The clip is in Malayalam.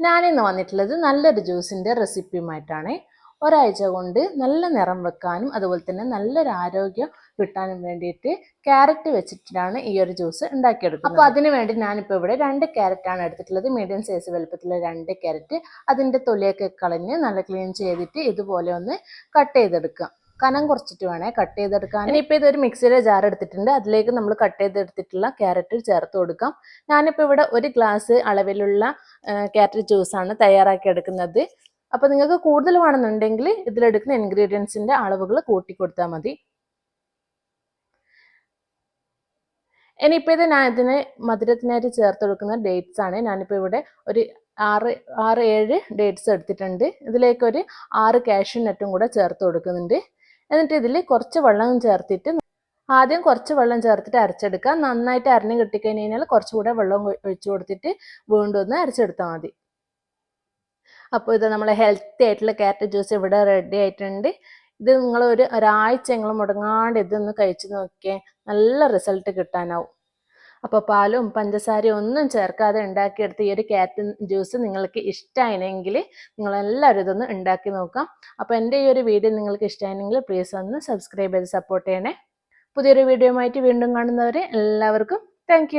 ഞാനിന്ന് വന്നിട്ടുള്ളത്. നല്ലൊരു ജ്യൂസിന്റെ റെസിപ്പിയുമായിട്ടാണ്. ഒരാഴ്ച കൊണ്ട് നല്ല നിറം വെക്കാനും അതുപോലെ തന്നെ നല്ലൊരു ആരോഗ്യം കിട്ടാനും വേണ്ടിയിട്ട് ക്യാരറ്റ് വെച്ചിട്ടാണ് ഈ ഒരു ജ്യൂസ് ഉണ്ടാക്കിയെടുക്കുന്നത്. അപ്പോൾ അതിന് വേണ്ടി ഞാനിപ്പോൾ ഇവിടെ രണ്ട് ക്യാരറ്റാണ് എടുത്തിട്ടുള്ളത്. മീഡിയം സൈസ് വലുപ്പത്തിലുള്ള രണ്ട് ക്യാരറ്റ്. അതിന്റെ തൊലിയൊക്കെ കളഞ്ഞ് നല്ല ക്ലീൻ ചെയ്തിട്ട് ഇതുപോലെ ഒന്ന് കട്ട് ചെയ്തെടുക്കുക കനം കുറച്ചിട്ട് വേണേ കട്ട് ചെയ്തെടുക്കാൻ. ഇനിയിപ്പോൾ ഇതൊരു മിക്സിയുടെ ജാർ എടുത്തിട്ടുണ്ട്. അതിലേക്ക് നമ്മൾ കട്ട് ചെയ്തെടുത്തിട്ടുള്ള ക്യാരറ്റ് ചേർത്ത് കൊടുക്കാം. ഞാനിപ്പോൾ ഇവിടെ ഒരു ഗ്ലാസ് അളവിലുള്ള ക്യാരറ്റ് ജ്യൂസാണ് തയ്യാറാക്കി എടുക്കുന്നത്. അപ്പോൾ നിങ്ങൾക്ക് കൂടുതൽ വേണമെന്നുണ്ടെങ്കിൽ ഇതിലെടുക്കുന്ന ഇൻഗ്രീഡിയൻസിന്റെ അളവുകൾ കൂട്ടി കൊടുത്താൽ മതി. ഇനിയിപ്പോൾ ഇത് ഞാൻ ഇതിന് മധുരത്തിനായിട്ട് ചേർത്ത് കൊടുക്കുന്ന ഡേറ്റ്സ് ആണ്. ഞാനിപ്പോൾ ഇവിടെ ഒരു ആറ് ആറ് ഏഴ് ഡേറ്റ്സ് എടുത്തിട്ടുണ്ട്. ഇതിലേക്ക് ഒരു ആറ് കാഷ്യൂ നട്ടും കൂടെ ചേർത്ത് കൊടുക്കുന്നുണ്ട്. എന്നിട്ട് ഇതിൽ കുറച്ച് വെള്ളം ചേർത്തിട്ട് ആദ്യം കുറച്ച് വെള്ളം ചേർത്തിട്ട് അരച്ചെടുക്കുക. നന്നായിട്ട് അരഞ്ഞ് കിട്ടിക്കഴിഞ്ഞ് കഴിഞ്ഞാൽ കുറച്ചുകൂടെ വെള്ളം ഒഴിച്ചു കൊടുത്തിട്ട് വീണ്ടും ഒന്ന് അരച്ചെടുത്താൽ മതി. അപ്പോൾ ഇത് നമ്മൾ ഹെൽത്തി ആയിട്ടുള്ള ക്യാരറ്റ് ജ്യൂസ് ഇവിടെ റെഡി ആയിട്ടുണ്ട്. ഇത് നിങ്ങൾ ഒരു ഒരാഴ്ച നിങ്ങൾ മുടങ്ങാണ്ട് ഇതൊന്ന് കഴിച്ചു നോക്കിയേ നല്ല റിസൾട്ട് കിട്ടാനാവും. അപ്പോൾ പാലും പഞ്ചസാരയും ഒന്നും ചേർക്കാതെ ഉണ്ടാക്കിയെടുത്ത് ഈ ഒരു ക്യാരറ്റ് ജ്യൂസ് നിങ്ങൾക്ക് ഇഷ്ടമായിരുന്നെങ്കിൽ നിങ്ങളെല്ലാവരും ഇതൊന്ന് ഉണ്ടാക്കി നോക്കാം. അപ്പോൾ എന്റെ ഈ ഒരു വീഡിയോ നിങ്ങൾക്ക് ഇഷ്ടമായിരുന്നെങ്കിൽ പ്ലീസ് ഒന്ന് സബ്സ്ക്രൈബ് ചെയ്ത് സപ്പോർട്ട് ചെയ്യണേ. പുതിയൊരു വീഡിയോ ആയിട്ട് വീണ്ടും കാണുന്നവരെ എല്ലാവർക്കും താങ്ക്